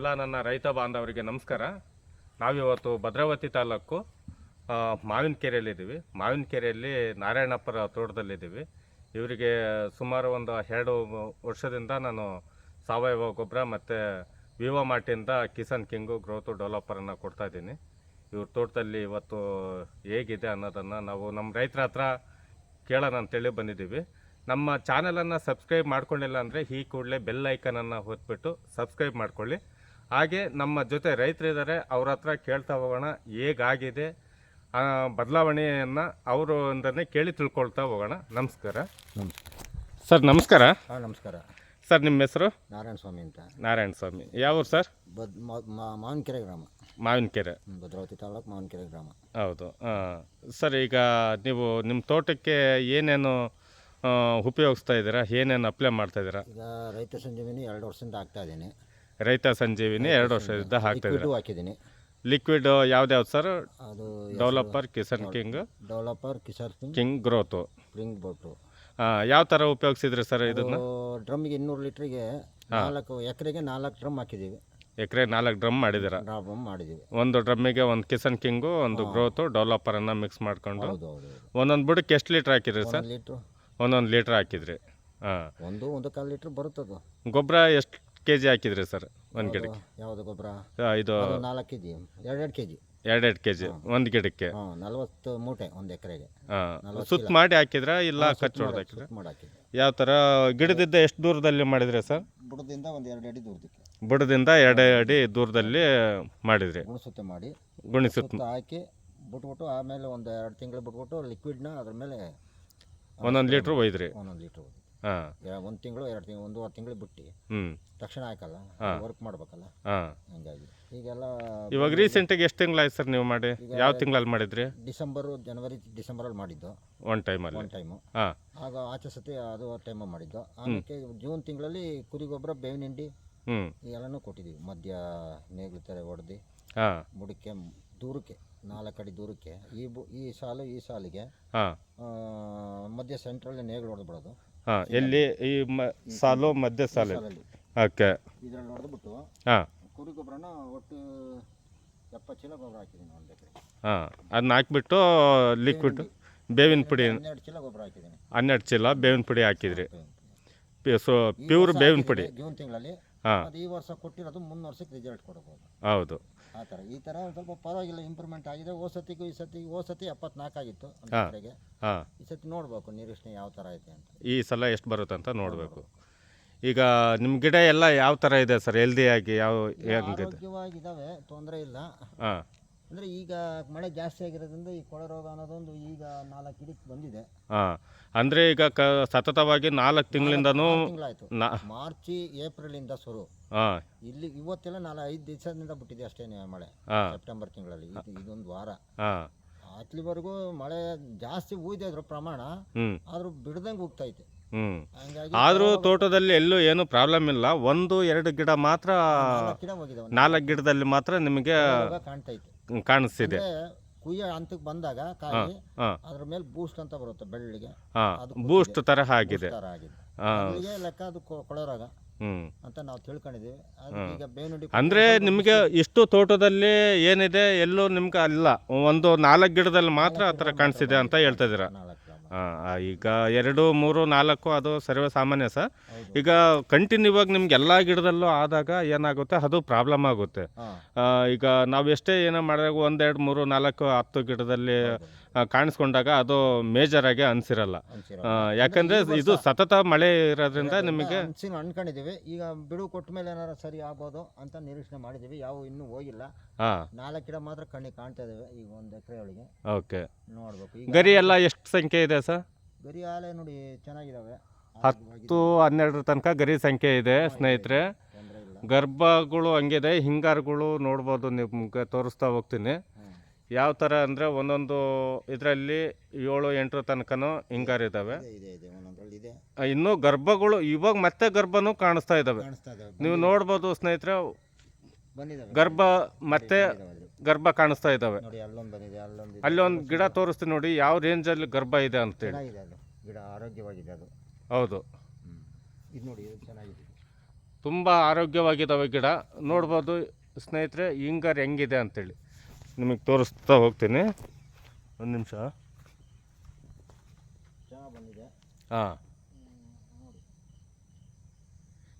ಎಲ್ಲ ನನ್ನ ರೈತ ಬಾಂಧವರಿಗೆ ನಮಸ್ಕಾರ. ನಾವಿವತ್ತು ಭದ್ರಾವತಿ ತಾಲೂಕು ಕೆರೆಯಲ್ಲಿದ್ದೀವಿ ಮಾವಿನ ಕೆರೆಯಲ್ಲಿ ನಾರಾಯಣಪ್ಪರ ತೋಟದಲ್ಲಿದ್ದೀವಿ. ಇವರಿಗೆ ಸುಮಾರು ಒಂದು ಎರಡು ವರ್ಷದಿಂದ ನಾನು ಸಾವಯವ ಗೊಬ್ಬರ ಮತ್ತು ವಿವೋ ಮಾರ್ಟಿಂದ ಕಿಸಾನ್ ಕಿಂಗು ಗ್ರೋತು ಡೆವಲಪರನ್ನು ಕೊಡ್ತಾ ಇದ್ದೀನಿ. ಇವ್ರ ತೋಟದಲ್ಲಿ ಇವತ್ತು ಹೇಗಿದೆ ಅನ್ನೋದನ್ನು ನಾವು ನಮ್ಮ ರೈತರ ಹತ್ರ ಕೇಳೋಣ ಅಂತೇಳಿ ಬಂದಿದ್ದೀವಿ. ನಮ್ಮ ಚಾನಲನ್ನು ಸಬ್ಸ್ಕ್ರೈಬ್ ಮಾಡ್ಕೊಂಡಿಲ್ಲ ಅಂದರೆ ಈ ಕೂಡಲೇ ಬೆಲ್ ಐಕನನ್ನು ಹೊತ್ಬಿಟ್ಟು ಸಬ್ಸ್ಕ್ರೈಬ್ ಮಾಡ್ಕೊಳ್ಳಿ. ಹಾಗೆ ನಮ್ಮ ಜೊತೆ ರೈತರಿದ್ದಾರೆ ಅವ್ರ ಹತ್ರ ಕೇಳ್ತಾ ಹೋಗೋಣ ಹೇಗಾಗಿದೆ ಬದಲಾವಣೆಯನ್ನು ಅವರು ಅಂದ್ರೆ ಕೇಳಿ ತಿಳ್ಕೊಳ್ತಾ ಹೋಗೋಣ. ನಮಸ್ಕಾರ. ಸರ್ ನಮಸ್ಕಾರ. ಹಾಂ ನಮಸ್ಕಾರ. ಸರ್ ನಿಮ್ಮ ಹೆಸರು? ನಾರಾಯಣ ಸ್ವಾಮಿ ಅಂತ. ನಾರಾಯಣ ಸ್ವಾಮಿ. ಯಾವ ಸರ್? ಬದ್ ಮಾವಿನಕೆರೆ ಗ್ರಾಮ. ಮಾವಿನಕೆರೆ. ಭದ್ರಾವತಿ ತಾಲೂಕು ಮಾವಿನಕೆರೆ ಗ್ರಾಮ. ಹೌದು. ಸರ್ ಈಗ ನೀವು ನಿಮ್ಮ ತೋಟಕ್ಕೆ ಏನೇನು ಉಪಯೋಗಿಸ್ತಾ ಇದ್ದೀರಾ? ಏನೇನು ಅಪ್ಲೈ ಮಾಡ್ತಾ ಇದ್ದೀರಾ? ಈಗ ರೈತ ಸಂಜೀವಿನಿ ಎರಡು ವರ್ಷದಿಂದ ಆಗ್ತಾ ಇದ್ದೀನಿ. ರೈತ ಸಂಜೀವಿನಿ ಎರಡು ವರ್ಷದಿಂದ ಹಾಕ್ತಾ ಇದ್ದೀನಿ ಲಿಕ್ವಿಡು ಹಾಕಿದ್ದೀನಿ. ಲಿಕ್ವಿಡ್ ಯಾವ್ದ್ಯಾವ್ದು ಸರ್ ಅದು developer Kisan king developer Kisan Singh king growth spring ಬೋಟು ಯಾವ ಥರ ಉಪಯೋಗಿಸಿದ್ರಿ ಸರ್ ಇದನ್ನ? ಡ್ರಮ್ಗೆ ಇನ್ನೂರು ಲೀಟ್ರಿಗೆ ನಾಲ್ಕು ಎಕರೆಗೆ ನಾಲ್ಕು ಡ್ರಮ್ ಹಾಕಿದ್ದೀವಿ. ಎಕರೆ ನಾಲ್ಕು ಡ್ರಮ್ ಮಾಡಿದ್ದೀರ? ಡ್ರಮ್ ಮಾಡಿದ್ದೀವಿ. ಒಂದು ಡ್ರಮ್ಮಿಗೆ ಒಂದು ಕಿಸನ್ ಕಿಂಗು ಒಂದು ಗ್ರೋತು ಡೆವಲಪರನ್ನು ಮಿಕ್ಸ್ ಮಾಡ್ಕೊಂಡು ಹೌದು ಹೌದು ಹೌದು. ಒಂದೊಂದು ಬುಡಕ್ಕೆ ಎಷ್ಟು ಲೀಟ್ರ್ ಹಾಕಿದ್ರಿ ಸರ್ ಲೀಟ್ರು. ಒಂದೊಂದು ಲೀಟ್ರ್ ಹಾಕಿದ್ರಿ. ಹಾಂ. ಒಂದು ಒಂದು ಕಾಲು ಲೀಟ್ರ್ ಬರುತ್ತದು. ಗೊಬ್ಬರ ಎಷ್ಟು ಕೆ ಜಿ ಹಾಕಿದ್ರಿ ಸರ್ ಒಂದು ಗಿಡಕ್ಕೆ. ಯಾವುದು ಗೊಬ್ಬರ? ಆ, ಇದು ನಾಲ್ಕು ಕೆ ಜಿ ಎರಡೆರಡು ಕೆ ಜಿ ಎರಡೆರಡು ಕೆ ಜಿ ಒಂದು ಗಿಡಕ್ಕೆ. ಹಾಂ ನಲ್ವತ್ತು ಮೂಟೆ ಒಂದು ಎಕರೆಗೆ. ಹಾಂ ಸುತ್ತ ಮಾಡಿ ಹಾಕಿದ್ರ ಇಲ್ಲ ಕಚ್ಚು ಹೊಡೆದು ಹಾಕಿದ್ರಾ ಮಾಡಾಕಿದ್ದೆ. ಯಾವ ಥರ ಗಿಡದಿಂದ ಎಷ್ಟು ದೂರದಲ್ಲಿ ಮಾಡಿದ್ರಿ ಸರ್? ಬುಡದಿಂದ ಒಂದು ಎರಡು ಅಡಿ ದೂರದಕ್ಕೆ. ಬುಡದಿಂದ ಎರಡು ಅಡಿ ದೂರದಲ್ಲಿ ಮಾಡಿದ್ರಿ. ಗುಣಸುತ್ತೆ ಮಾಡಿ. ಗುಣಿಸುತ್ತೆ ಸುತ್ತ ಹಾಕಿ ಬಿಟ್ಬಿಟ್ಟು ಆಮೇಲೆ ಒಂದು ಎರಡು ತಿಂಗಳು ಬಿಟ್ಬಿಟ್ಟು ಲಿಕ್ವಿಡ್ನ ಅದ್ರ ಮೇಲೆ ಒಂದೊಂದು ಲೀಟ್ರ್ ಒಯ್ದ್ರಿ. ಒಂದೊಂದು ಲೀಟ್ರ್ ಒಂದು ತಿಂಗಳು ಎರಡು ತಿಂಗಳು ಒಂದೂವರೆ ತಿಂಗಳು ಬಿಟ್ಟು ತಕ್ಷಣ ಹಾಕಲ್ಲ ವರ್ಕ್ ಮಾಡ್ಬೇಕಲ್ಲ. ಹಂಗಾಗಿ. ಈಗೆಲ್ಲ ಇವಾಗ ರೀಸೆಂಟಾಗಿ ಎಷ್ಟು ತಿಂಗಳಾಯ್ತು ಸರ್ ನೀವು ಮಾಡಿ? ಯಾವ ತಿಂಗಳಲ್ಲಿ ಮಾಡಿದ್ರಿ? ಡಿಸೆಂಬರು ಜನವರಿ ಡಿಸೆಂಬರ್ ಅಲ್ಲಿ ಮಾಡಿದ್ದು ಒನ್ ಟೈಮಲ್ಲಿ ಒನ್ ಟೈಮು ಆಗ ಆಚೆ ಸತಿ ಅದು ಟೈಮ್ ಮಾಡಿದ್ದು. ಆಮೇಲೆ ಜೂನ್ ತಿಂಗಳಲ್ಲಿ ಕುರಿ ಗೊಬ್ಬರ ಬೇವಿನ ಹಿಂಡಿ ಎಲ್ಲನೂ ಕೊಟ್ಟಿದ್ದೀವಿ ಮಧ್ಯ ನೇಗಿಲು ತೆರೆ ಹೊಡೆದು ಮುಡಕ್ಕೆ ದೂರಕ್ಕೆ ನಾಲ್ಕು ಅಡಿ ದೂರಕ್ಕೆ. ಈ ಬು ಈ ಸಾಲು ಈ ಸಾಲಿಗೆ ಮಧ್ಯ ಸೆಂಟ್ರಲ್ಲಿ ನೇಗಿಲು ಹೊಡೆದು ಬಿಡೋದು. ಹಾಂ ಎಲ್ಲಿ ಈ ಮ ಸಾಲು ಮಧ್ಯ ಸಾಲು ಸಾಲಲ್ಲಿ? ಓಕೆ. ಇದರಲ್ಲಿ ಹಾಂ. ಕುರಿ ಗೊಬ್ಬರನ ಒಟ್ಟು ಎಪ್ಪತ್ತು ಚೀಲ ಗೊಬ್ಬರ ಹಾಕಿದ್ದೀನಿ ಒಂದು ಎಕರೆ ಹಾಂ ಅದನ್ನ ಹಾಕ್ಬಿಟ್ಟು ಲಿಕ್ವಿಡ್ ಬೇವಿನ ಪುಡಿ ಹನ್ನೆರಡು ಚೀಲ ಗೊಬ್ಬರ ಹಾಕಿದ್ದೀನಿ. ಹನ್ನೆರಡು ಚೀಲ ಬೇವಿನ ಪುಡಿ ಹಾಕಿದ್ರಿ. ಪಿ- ಸೊ ಪ್ಯೂರ್ ಬೇವಿನ ಪುಡಿ. ಜೂನ್ ತಿಂಗಳಲ್ಲಿ. ಹಾಂ. ಅದು ಈ ವರ್ಷ ಕೊಟ್ಟಿರೋದು ಮುಂದಿನ ವರ್ಷಕ್ಕೆ ರಿಸಲ್ಟ್ ಕೊಡ್ಬೋದು. ಹೌದು. ಆ ಥರ ಈ ಥರ ಒಂದು ಸ್ವಲ್ಪ ಪರವಾಗಿಲ್ಲ ಇಂಪ್ರೂವ್ಮೆಂಟ್ ಆಗಿದೆ. ಓ ಸತಿಗೂ ಈ ಸತಿ ಓ ಸತಿ ಎಪ್ಪತ್ನಾಲ್ಕು ಆಗಿತ್ತು ಒಂದು ಹಾ. ಎಕರೆಗೆ ಹಾಂ. ಈ ಸತಿ ನೋಡ್ಬೇಕು ನಿರೀಕ್ಷಣೆ ಯಾವ ಥರ ಐತೆ ಅಂತ. ಈ ಸಲ ಎಷ್ಟು ಬರುತ್ತೆ ಅಂತ ನೋಡಬೇಕು. ಈಗ ನಿಮ್ಮ ಗಿಡ ಎಲ್ಲ ಯಾವ ತರ ಇದೆ ಸರ್? ಹೆಲ್ದಿಯಾಗಿ ಯಾವ ಹೆಂಗಿದೆ? ಆರೋಗ್ಯವಾಗಿದ್ದಾವೆ ತೊಂದರೆ ಇಲ್ಲ. ಹಾಂ. ಅಂದರೆ ಈಗ ಮಳೆ ಜಾಸ್ತಿ ಆಗಿರೋದ್ರಿಂದ ಈ ಕೊಳೆ ರೋಗ ಅನ್ನೋದೊಂದು ಈಗ ನಾಲ್ಕು ಗಿಡಕ್ಕೆ ಬಂದಿದೆ. ಅಂದ್ರೆ ಅಂದರೆ ಈಗ ಕ ಸತತವಾಗಿ ನಾಲ್ಕು ತಿಂಗಳಿಂದನೂ ಮಾರ್ಚ್ ನಾ ಮಾರ್ಚ್ ಏಪ್ರಿಲಿಂದ ಶುರು. ಹಾಂ. ಇಲ್ಲಿ ಇವತ್ತೆಲ್ಲ ನಾಲ್ಕು ಐದು ದಿವಸದಿಂದ ಬಿಟ್ಟಿದೆ ಅಷ್ಟೇ ಮಳೆ. ಹಾಂ. ಸೆಪ್ಟೆಂಬರ್ ತಿಂಗಳಲ್ಲಿ. ಇದು ಇದೊಂದು ವಾರ. ಹಾಂ. ಅತ್ಲಿವರೆಗೂ ಮಳೆ ಜಾಸ್ತಿ ಉಯ್ದೆ ಅದ್ರ ಪ್ರಮಾಣ ಹ್ಞೂ ಆದ್ರೂ ಬಿಡದಂಗೆ ಹೋಗ್ತೈತೆ. ಹ್ಞೂ ಹಂಗಾಗಿ ಆದರೂ ತೋಟದಲ್ಲಿ ಎಲ್ಲೂ ಏನೂ ಪ್ರಾಬ್ಲಮ್ ಇಲ್ಲ. ಒಂದು ಎರಡು ಗಿಡ ಮಾತ್ರ ನಾಲ್ಕು ಗಿಡ ಹೋಗಿದಾವೆ. ನಾಲ್ಕು ಗಿಡದಲ್ಲಿ ಮಾತ್ರ ನಿಮಗೆ ಕಾಣ್ತೈತೆ. ಕಾಣಿಸ್ತಿದೆ. ಕುಯ್ಯ ಹಂತಕ್ಕೆ ಬಂದಾಗ ಕಾಯಿ ಅದ್ರ ಮೇಲೆ ಬೂಸ್ಟ್ ಅಂತ ಬರುತ್ತೆ ಬೆಳ್ಳಿಗೆ. ಬೂಸ್ಟ್ ತರಹ ಆಗಿದೆ. ಥರ ಆಗಿದೆ. ಲೆಕ್ಕ ಅದು ಕೊ- ಕೊಳೆ ರೋಗ ಅಂತ ನಾವು ತಿಳ್ಕೊಂಡಿದ್ದೀವಿ. ಅದು ಈಗ ಬೇನುಡಿ ಅಂದರೆ ನಿಮಗೆ ಇಷ್ಟು ತೋಟದಲ್ಲಿ ಏನಿದೆ ಎಲ್ಲೂ ನಿಮ್ಗೆ ಅಲ್ಲ. ಒಂದು ನಾಲ್ಕು ಗಿಡದಲ್ಲಿ ಮಾತ್ರ ಆ ಥರ ಕಾಣಿಸ್ತಿದೆ ಅಂತ ಹೇಳ್ತಾ ಇದ್ದೀರಾ? ನಾಲ್ಕು. ಹಾಂ ಈಗ ಎರಡು ಮೂರು ನಾಲ್ಕು ಅದು ಸರ್ವೇ ಸಾಮಾನ್ಯ ಸರ್ ಈಗ ಕಂಟಿನ್ಯೂ ಆಗಿ ನಿಮ್ಗೆ ಎಲ್ಲ ಗಿಡದಲ್ಲೂ ಆದಾಗ ಏನಾಗುತ್ತೆ? ಅದು ಪ್ರಾಬ್ಲಮ್ ಆಗುತ್ತೆ. ಆ, ಈಗ ನಾವು ಎಷ್ಟೇ ಏನೋ ಮಾಡಿದಾಗ ಒಂದೆರಡು ಮೂರು ನಾಲ್ಕು ಹತ್ತು ಗಿಡದಲ್ಲಿ ಆ, ಕಾಣಿಸ್ಕೊಂಡಾಗ ಅದು ಮೇಜರ್ ಆಗಿ ಅನ್ಸಿರಲ್ಲ. ಯಾಕಂದ್ರೆ ಇದು ಸತತ ಮಳೆ ಇರೋದ್ರಿಂದ ನಿಮಗೆ ಅನ್ಕೊಂಡಿದೀವಿ ಅನ್ಕೊಂಡಿದ್ದೀವಿ. ಈಗ ಬಿಡು ಕೊಟ್ಟ ಮೇಲೆ ಏನಾರ ಸರಿ ಆಗ್ಬೋದು ಅಂತ ನಿರೀಕ್ಷಣೆ ಮಾಡಿದ್ದೀವಿ. ಯಾವ ಇನ್ನೂ ಹೋಗಿಲ್ಲ. ನಾಲ್ಕು ಗಿಡ ಮಾತ್ರ ಕಣ್ಣಿಗೆ ಕಾಣ್ತಾ ಇದಾವೆ ಈಗ ಒಂದು ಎಕರೆ ಒಳಗೆ ಓಕೆ. ನೋಡ್ಬೇಕು. ಈಗ ಗರಿ ಎಲ್ಲ ಎಷ್ಟು ಸಂಖ್ಯೆ ಇದೆ ಸರ್? ಗರಿ ಆಲೆ ನೋಡಿ ಚೆನ್ನಾಗಿದಾವೆ. ಹತ್ತು ಹನ್ನೆರಡರ ತನಕ ಗರಿ ಸಂಖ್ಯೆ ಇದೆ ಸ್ನೇಹಿತರೆ. ಗರ್ಭಗಳು ಹಂಗಿದೆ. ಹಿಂಗಾರುಗಳು ನೋಡ್ಬೋದು ನಿಮ್ಗೆ ತೋರಿಸ್ತಾ ಹೋಗ್ತೀನಿ. ಯಾವ ಥರ ಅಂದರೆ ಒಂದೊಂದು ಇದರಲ್ಲಿ ಏಳು ಎಂಟರ ತನಕನೂ ಹಿಂಗಾರು ಇದ್ದಾವೆ ಇದೆ ಇದೆ ಒಂದೊಂದ್ರಲ್ಲಿ ಇನ್ನೂ ಗರ್ಭಗಳು ಇವಾಗ ಮತ್ತೆ ಗರ್ಭನೂ ಕಾಣಿಸ್ತಾ ಇದ್ದಾವೆ ಕಾಣಿಸ್ತಾ ಇದಾವೆ. ನೀವು ನೋಡ್ಬೋದು ಸ್ನೇಹಿತರೆ ಗರ್ಭ ಮತ್ತೆ ಗರ್ಭ ಕಾಣಿಸ್ತಾ ಇದ್ದಾವೆ ನೋಡಿ ಅಲ್ಲೊಂದು ಬಂದಿದೆ ಅಲ್ಲೊಂದು ಇದೆ. ಅಲ್ಲಿ ಒಂದು ಗಿಡ ತೋರಿಸ್ತೀನಿ ನೋಡಿ ಯಾವ ರೇಂಜಲ್ಲಿ ಗರ್ಭ ಇದೆ ಅಂತೇಳಿ ಚೆನ್ನಾಗಿದೆ ಅದು. ಗಿಡ ಆರೋಗ್ಯವಾಗಿದೆ ಅದು. ಹೌದು. ಇದು ನೋಡಿ ಇದು ಚೆನ್ನಾಗಿದೆ. ತುಂಬ ಆರೋಗ್ಯವಾಗಿದ್ದಾವೆ ಗಿಡ. ನೋಡ್ಬೋದು ಸ್ನೇಹಿತರೆ ಹಿಂಗಾರು ಹೆಂಗಿದೆ ಅಂತೇಳಿ ನಿಮಗೆ ತೋರಿಸ್ತಾ ಹೋಗ್ತೀನಿ. ಒಂದು ನಿಮಿಷ. ಹಾಂ.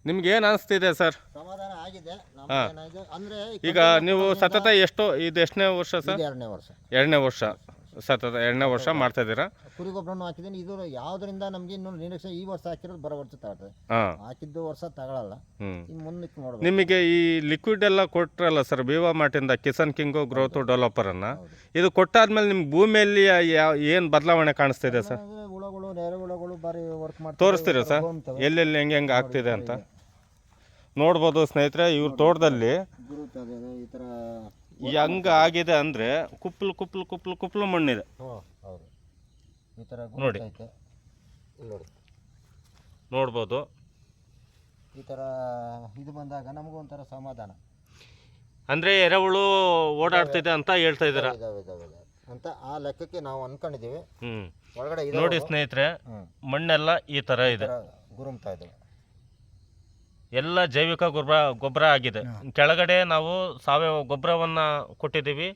ನಿಮ್ಗೆ ಏನು ಅನಿಸ್ತಿದೆ ಸರ್? ಸಮಾಧಾನ ಆಗಿದೆ. ನಮ್ಗೇನಾಗಿದೆ ಅಂದ್ರೆ ಈಗ ನೀವು ಸತತ ಎಷ್ಟು ಇದು ಎಷ್ಟನೇ ವರ್ಷ ಸರ್? ಎರಡನೇ ವರ್ಷ. ಎರಡನೇ ವರ್ಷ. ಸತತ ಎರಡನೇ ವರ್ಷ ಮಾಡ್ತಾ ಇದ್ದೀರಾ? ಕುರಿ ಗೊಬ್ಬರನು ಹಾಕಿದ್ದೀನಿ. ಇದು ಯಾವ್ದರಿಂದ ನಮ್ಗೆ ಇನ್ನು ನಿರೀಕ್ಷೆ ಈ ವರ್ಷ ಹಾಕಿರೋದು ಬರೋ ವರ್ಷ ತಗೊಳ್ತದೆ. ಹಾಂ. ಹಾಕಿದ್ದು ವರ್ಷ ತಗೊಳಲ್ಲ. ಇನ್ನು ಮುಂದಕ್ಕೆ ನೋಡ್ಬೇಕು. ನಿಮಗೆ ಈ ಲಿಕ್ವಿಡ್ ಎಲ್ಲ ಕೊಟ್ರಲ್ಲ ಸರ್ ವಿವಾ ಮಾರ್ಟಿಂದ ಕಿಸನ್ ಕಿಂಗು ಗ್ರೋತ್ ಡೆವಲಪರನ್ನು ಅನ್ನ? ಇದು ಕೊಟ್ಟಾದ್ಮೇಲೆ ನಿಮ್ಮ ಭೂಮಿಯಲ್ಲಿ ಯಾವ ಏನು ಬದಲಾವಣೆ ಕಾಣಿಸ್ತಿದೆ ಸರ್ ಹುಳಗಳು ನೆರೆ ಹುಳಗಳು ಬಾರಿ ವರ್ಕ್ ಮಾಡ್ತಾರೆ ತೋರಿಸ್ತೀರಾ ಸರ್ ಎಲ್ಲೆಲ್ಲಿ ಹೆಂಗೆ ಹೆಂಗೆ ಆಗ್ತಿದೆ ಅಂತ? ನೋಡ್ಬೋದು ಸ್ನೇಹಿತರೆ ಇವ್ರ ತೋಟದಲ್ಲಿ ಗುರುತದೆ ಈ ಥರ ಹೆಂಗ ಆಗಿದೆ ಅಂದ್ರೆ ಕುಪ್ಪಲು ಕುಪ್ಪಲು ಕುಪ್ಪಲು ಕುಪ್ಪಲು ಮಣ್ಣಿದೆ. ಹ್ಞೂ ಹೌದು. ಈ ಥರ ನೋಡಿ. ನೋಡಿ. ನೋಡ್ಬೋದು. ಈ ಥರ ಇದು ಬಂದಾಗ ನಮಗೂ ಒಂಥರ ಸಮಾಧಾನ. ಅಂದ್ರೆ ಎರೆಹುಳು ಓಡಾಡ್ತಿದೆ ಅಂತ ಹೇಳ್ತಾ ಇದಾರೆ ಇದಾವೆ ಇದಾವೆ ಇದಾವೆ ಅಂತ ಆ ಲೆಕ್ಕಕ್ಕೆ ನಾವು ಅನ್ಕೊಂಡಿದೀವಿ ಹ್ಞೂ ಒಳಗಡೆ ನೋಡಿ ಸ್ನೇಹಿತರೆ ಹ್ಞೂ ಮಣ್ಣೆಲ್ಲ ಈ ತರ ಇದೆ. ಗುರುಮ್ತಾ ಇದ್ದಾವೆ ಎಲ್ಲ ಜೈವಿಕ ಗೊಬ್ಬರ ಗೊಬ್ಬರ ಆಗಿದೆ. ಕೆಳಗಡೆ ನಾವು ಸಾವಯವ ಗೊಬ್ಬರವನ್ನು ಕೊಟ್ಟಿದ್ದೀವಿ.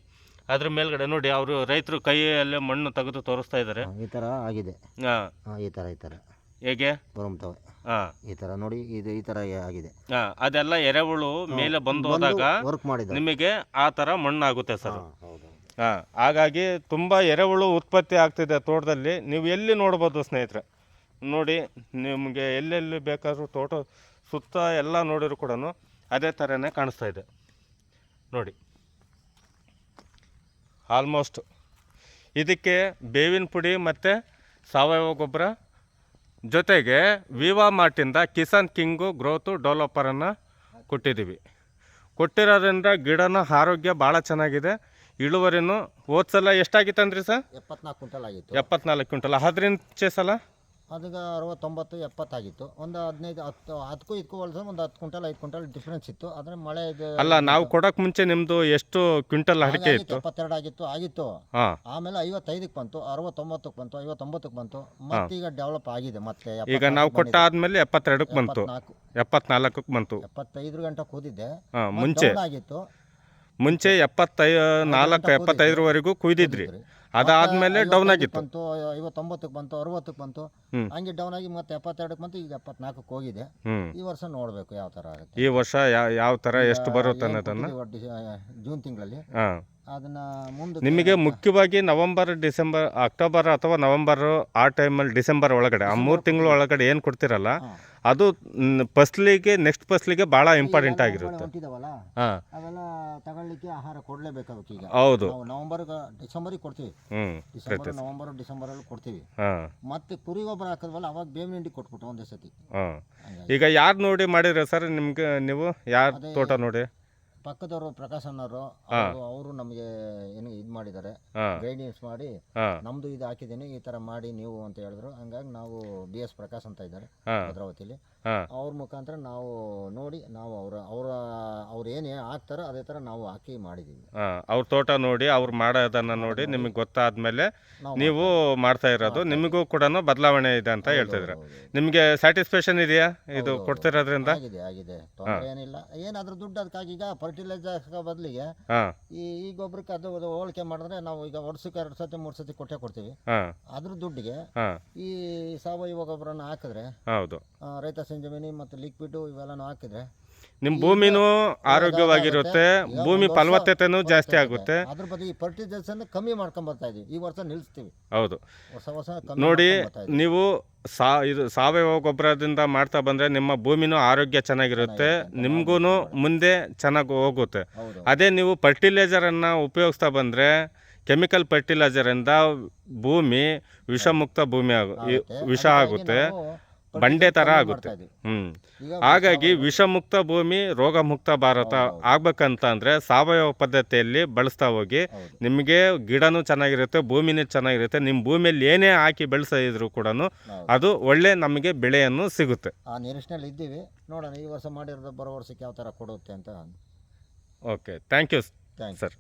ಅದ್ರ ಮೇಲ್ಗಡೆ ನೋಡಿ ಅವರು ರೈತರು ಕೈಯಲ್ಲೇ ಮಣ್ಣು ತೆಗೆದು ತೋರಿಸ್ತಾ ಇದ್ದಾರೆ. ಈ ಥರ ಆಗಿದೆ. ಹಾಂ. ಹಾಂ ಈ ಥರ ಈ ಥರ. ಹೇಗೆ? ಹಾಂ. ಈ ಥರ ನೋಡಿ ಇದು ಈ ಥರ ಆಗಿದೆ. ಹಾಂ ಅದೆಲ್ಲ ಎರೆಹುಳು ಮೇಲೆ ಬಂದು ಹೋದಾಗ ವರ್ಕ್ ನಿಮಗೆ ಆ ಥರ ಮಣ್ಣಾಗುತ್ತೆ ಸರ್. ಹೌದು. ಹಾಂ ಹಾಗಾಗಿ ತುಂಬ ಎರೆಹುಳು ಉತ್ಪತ್ತಿ ಆಗ್ತಿದೆ ತೋಟದಲ್ಲಿ. ನೀವು ಎಲ್ಲಿ ನೋಡ್ಬೋದು ಸ್ನೇಹಿತರೆ? ನೋಡಿ ನಿಮಗೆ ಎಲ್ಲೆಲ್ಲಿ ಬೇಕಾದರೂ ತೋಟ ಸುತ್ತ ಎಲ್ಲ ನೋಡಿದ್ರು ಕೂಡ ಅದೇ ಥರನೇ ಕಾಣಿಸ್ತಾ ಇದೆ. ನೋಡಿ. ಆಲ್ಮೋಸ್ಟ್ ಇದಕ್ಕೆ ಬೇವಿನ ಪುಡಿ ಮತ್ತು ಸಾವಯವ ಗೊಬ್ಬರ ಜೊತೆಗೆ ವಿವಾ ಮಾರ್ಟಿಂದ ಕಿಸಾನ್ ಕಿಂಗು ಗ್ರೋತು ಡೆವಲಪರನ್ನು ಕೊಟ್ಟಿದ್ದೀವಿ. ಕೊಟ್ಟಿರೋದ್ರಿಂದ ಗಿಡನ ಆರೋಗ್ಯ ಭಾಳ ಚೆನ್ನಾಗಿದೆ. ಇಳುವರಿನೂ ಹೋದ ಎಷ್ಟಾಗಿತ್ತು ಅಂದ್ರಿ ಸರ್? ಎಪ್ಪತ್ನಾಲ್ಕು ಕ್ವಿಂಟಲ್ ಆಗಿತ್ತು. ಎಪ್ಪತ್ನಾಲ್ಕು ಕ್ವಿಂಟಲ್. ಹದಿನೆಂಟು ಸಲ? ಅದೀಗ ಅರವತ್ತೊಂಬತ್ತು ಎಪ್ಪತ್ತಾಗಿತ್ತು. ಒಂದು ಹದಿನೈದು ಹತ್ತು ಹತ್ತಕ್ಕೂ ಇದಕ್ಕೂ ಹೋಲಿಸಿದ್ರೆ ಒಂದು ಹತ್ತು ಕ್ವಿಂಟಲ್ ಐದು ಕ್ವಿಂಟಲ್ ಡಿಫ್ರೆನ್ಸ್ ಇತ್ತು. ಆದರೆ ಮಳೆ ಇದು ಅಲ್ಲ ನಾವು ಕೊಡೋಕೆ ಮುಂಚೆ ನಿಮ್ಮದು ಎಷ್ಟು ಕ್ವಿಂಟಲ್ ಅಡಿಕೆ ಇತ್ತು? ಎಪ್ಪತ್ತೆರಡು ಆಗಿತ್ತು ಆಗಿತ್ತು. ಹಾಂ. ಆಮೇಲೆ ಐವತ್ತೈದಕ್ಕೆ ಬಂತು ಅರವತ್ತೊಂಬತ್ತಕ್ಕೆ ಬಂತು ಐವತ್ತೊಂಬತ್ತಕ್ಕೆ ಬಂತು. ಮತ್ತೀಗ ಡೆವಲಪ್ ಆಗಿದೆ ಮತ್ತೆ ಈಗ ನಾವು ಕೊಟ್ಟ ಆದಮೇಲೆ ಎಪ್ಪತ್ತೆರಡಕ್ಕೆ ಬಂತು. ಎಪ್ಪತ್ನಾಲ್ಕು. ಎಪ್ಪತ್ನಾಲ್ಕಕ್ಕೆ ಬಂತು. ಎಪ್ಪತ್ತೈದು ಗಂಟೆ ಕೂದಿದ್ದೆ. ಹಾಂ ಮುಂಚೆ. ಆಗಿತ್ತು. ಮುಂಚೆ ಎಪ್ಪತ್ತೈ ನಾಲ್ಕು ಎಪ್ಪತ್ತೈದರವರೆಗೂ ಕುಯ್ದಿದ್ರಿ. ಅದಾದ್ಮೇಲೆ ಡೌನ್ ಆಗಿತ್ತು. ಬಂತು ಐವತ್ತೊಂಬತ್ತಕ್ಕೆ ಬಂತು ಅರವತ್ತಕ್ಕೆ ಬಂತು. ಹಂಗೆ ಡೌನ್ ಆಗಿ ಮತ್ತೆ ಎಪ್ಪತ್ತೆರಡಕ್ಕೆ ಬಂತು ಈಗ ಎಪ್ಪತ್ನಾಲ್ಕಕ್ಕೆ ಹೋಗಿದೆ. ಈ ವರ್ಷ ನೋಡಬೇಕು ಯಾವ ಥರ ಆಗುತ್ತೆ. ಈ ವರ್ಷ ಯಾವ ಯಾವ ಥರ ಎಷ್ಟು ಬರುತ್ತೆ ಅನ್ನೋದನ್ನು? ಜೂನ್ ತಿಂಗಳಲ್ಲಿ. ಹಾಂ. ಅದನ್ನ ಮುಂದೆ ನಿಮಗೆ ಮುಖ್ಯವಾಗಿ ನವಂಬರ್ ಡಿಸೆಂಬರ್ ಅಕ್ಟೋಬರ್ ಅಥವಾ ನವೆಂಬರ್ ಆ ಟೈಮಲ್ಲಿ ಡಿಸೆಂಬರ್ ಒಳಗಡೆ ಆ ಮೂರು ತಿಂಗಳ ಒಳಗಡೆ ಏನು ಕೊಡ್ತಿರಲ್ಲ ಅದು ನ್- ಫಸ್ಲಿಗೆ ನೆಕ್ಸ್ಟ್ ಫಸ್ಲಿಗೆ ಭಾಳ ಇಂಪಾರ್ಟೆಂಟ್ ಆಗಿರುತ್ತೆ. ಹೊಂಟಿದಾವಲ್ಲ ಹಾಂ. ಅವೆಲ್ಲ ತಗೊಳ್ಳಿಕ್ಕೆ ಆಹಾರ ಕೊಡ್ಲೇಬೇಕಾಗುತ್ತೆ ಈಗ. ಹೌದು. ನಾವು ನವಂಬರ್ ಡಿಸೆಂಬರಿಗೆ ಕೊಡ್ತೀವಿ. ಹ್ಞೂ ಡಿಸೆಂಬರ್ ನವಂಬರ್ ಡಿಸೆಂಬರಲ್ಲಿ ಕೊಡ್ತೀವಿ. ಹಾಂ. ಮತ್ತೆ ಕುರಿ ಗೊಬ್ಬರ ಹಾಕಿದ್ವಲ್ಲ ಅವಾಗ ಬೇವಿನ ಹಿಂಡಿ ಕೊಟ್ಬಿಟ್ಟು ಒಂದೇ ಸತಿ. ಹಾಂ. ಹಂಗಾಗಿ. ಈಗ ಯಾರು ನೋಡಿ ಮಾಡಿದ್ರೆ ಸರ್ ನಿಮ್ಗೆ ನೀವು ಯಾರು ತೋಟ ನೋಡಿ? ಪಕ್ಕದವರು ಪ್ರಕಾಶ್ ಅನ್ನೋರು ಅವರು ನಮಗೆ ಏನು ಇದು ಮಾಡಿದ್ದಾರೆ. ಗೈಡೆನ್ಸ್ ಮಾಡಿ ನಮ್ದು ಇದು ಹಾಕಿದ್ದೀನಿ ಈ ತರ ಮಾಡಿ ನೀವು ಅಂತ ಹೇಳಿದ್ರು. ಹಂಗಾಗಿ ನಾವು ಬಿ ಎಸ್ ಪ್ರಕಾಶ್ ಅಂತ ಇದ್ದಾರೆ ಭದ್ರಾವತಿಲಿ. ಅವ್ರ ಮುಖಾಂತರ ನಾವು ನೋಡಿ ನಾವು ಅವರ ಅವರ ಅವ್ರು ಏನೇ ಹಾಕ್ತಾರೋ ಅದೇ ತರ ನಾವು ಹಾಕಿ ಮಾಡಿದೀವಿ. ಅವ್ರ ತೋಟ ನೋಡಿ ಅವ್ರು ಮಾಡೋದನ್ನ ನೋಡಿ ನಿಮಗೆ ಗೊತ್ತಾದ್ಮೇಲೆ ನಾವು ಮಾಡ್ತಾ ಇರೋದು. ನಿಮಗೂ ಕೂಡ ಬದಲಾವಣೆ ಇದೆ ಅಂತ ಹೇಳ್ತಿದ್ರು ನಿಮ್ಗೆ ಸ್ಯಾಟಿಸ್ಫ್ಯಾಕ್ಷನ್ ಇದೆಯಾ ಇದು ಕೊಡ್ತಿರೋದ್ರಿಂದ? ಆಗಿದೆ ಆಗಿದೆ. ತೊಂದರೆ ಏನಿಲ್ಲ. ಏನಾದ್ರೂ ದುಡ್ಡು ಅದಕ್ಕಾಗಿ ಈಗ ಫರ್ಟಿಲೈಸರ್ ಬದಲಿಗೆ ಈ ಈ ಗೊಬ್ಬರಕ್ಕೆ ಅದು ಹೋಳಿಕೆ ಹೋಲಿಕೆ ಮಾಡಿದ್ರೆ ನಾವು ಈಗ ವರ್ಷಕ್ಕೆ ಎರಡು ಸತಿ ಮೂರು ಸತಿ ಕೊಟ್ಟೆ ಕೊಡ್ತೀವಿ. ಅದ್ರ ದುಡ್ಡಿಗೆ ಈ ಸಾವಯವ ಗೊಬ್ಬರನ ಹಾಕಿದ್ರೆ ಹೌದು. ರೈತ ಸಂಜೀವಿನಿ ಮತ್ತು ಲಿಕ್ವಿಡು ಇವೆಲ್ಲನೂ ಹಾಕಿದ್ರೆ ನಿಮ್ಮ ಭೂಮಿನೂ ಆರೋಗ್ಯವಾಗಿರುತ್ತೆ ಭೂಮಿ ಫಲವತ್ತತೆನೂ ಜಾಸ್ತಿ ಆಗುತ್ತೆ. ಅದ್ರ ಬಗ್ಗೆ ಈ ಫರ್ಟಿಲೈಸರ್ನ ಕಮ್ಮಿ ಮಾಡ್ಕೊಂಡ್ ಬರ್ತಾ ಇದೀವಿ. ಈ ವರ್ಷ ನಿಲ್ಲಿಸ್ತೀವಿ ಹೌದು. ಹೊಸ ಹೊಸ ಕಮ್ಮಿ ನೋಡಿ ಮಾಡ್ಕೊಂಡ್ ಬರ್ತಾ ಇದೀವಿ. ನೀವು ಸಾ ಇದು ಸಾವಯವ ಗೊಬ್ಬರದಿಂದ ಮಾಡ್ತಾ ಬಂದರೆ ನಿಮ್ಮ ಭೂಮಿನೂ ಆರೋಗ್ಯ ಚೆನ್ನಾಗಿರುತ್ತೆ ನಿಮಗೂ ಮುಂದೆ ಚೆನ್ನಾಗಿ ಹೋಗುತ್ತೆ. ಹೌದು. ಅದೇ ನೀವು ಫರ್ಟಿಲೈಸರನ್ನು ಉಪಯೋಗಿಸ್ತಾ ಬಂದರೆ ಕೆಮಿಕಲ್ ಫರ್ಟಿಲೈಸರಿಂದ ಭೂಮಿ ವಿಷಮುಕ್ತ ಭೂಮಿ ಆಗು ಈ ವಿಷ ಆಗುತ್ತೆ. ನಾವು ಬಂಡೆ ಥರ ಆಗುತ್ತೆ. ಹ್ಮ್. ಹ್ಞೂ ಹಾಗಾಗಿ ವಿಷಮುಕ್ತ ಭೂಮಿ ರೋಗಮುಕ್ತ ಭಾರತ ಆಗ್ಬೇಕಂತ ಅಂದರೆ ಸಾವಯವ ಪದ್ಧತಿಯಲ್ಲಿ ಬಳಸ್ತಾ ಹೋಗಿ. ನಿಮಗೆ ಗಿಡನೂ ಚೆನ್ನಾಗಿರುತ್ತೆ ಭೂಮಿನೂ ಚೆನ್ನಾಗಿರುತ್ತೆ ನಿಮ್ಮ ಭೂಮಿಯಲ್ಲಿ ಏನೇ ಹಾಕಿ ಬೆಳೆಸಿದ್ರು ಕೂಡ ಅದು ಒಳ್ಳೆ ನಮಗೆ ಬೆಳೆಯನ್ನು ಸಿಗುತ್ತೆ. ಆ ನಿರೀಕ್ಷೆಯಲ್ಲಿ ಇದ್ದೀವಿ. ನೋಡೋಣ ಈ ವರ್ಷ ಮಾಡಿರೋದು ಬರೋ ವರ್ಷಕ್ಕೆ ಯಾವ ಥರ ಕೊಡುತ್ತೆ ಅಂತ ಓಕೆ ಥ್ಯಾಂಕ್ ಯು ಸರ್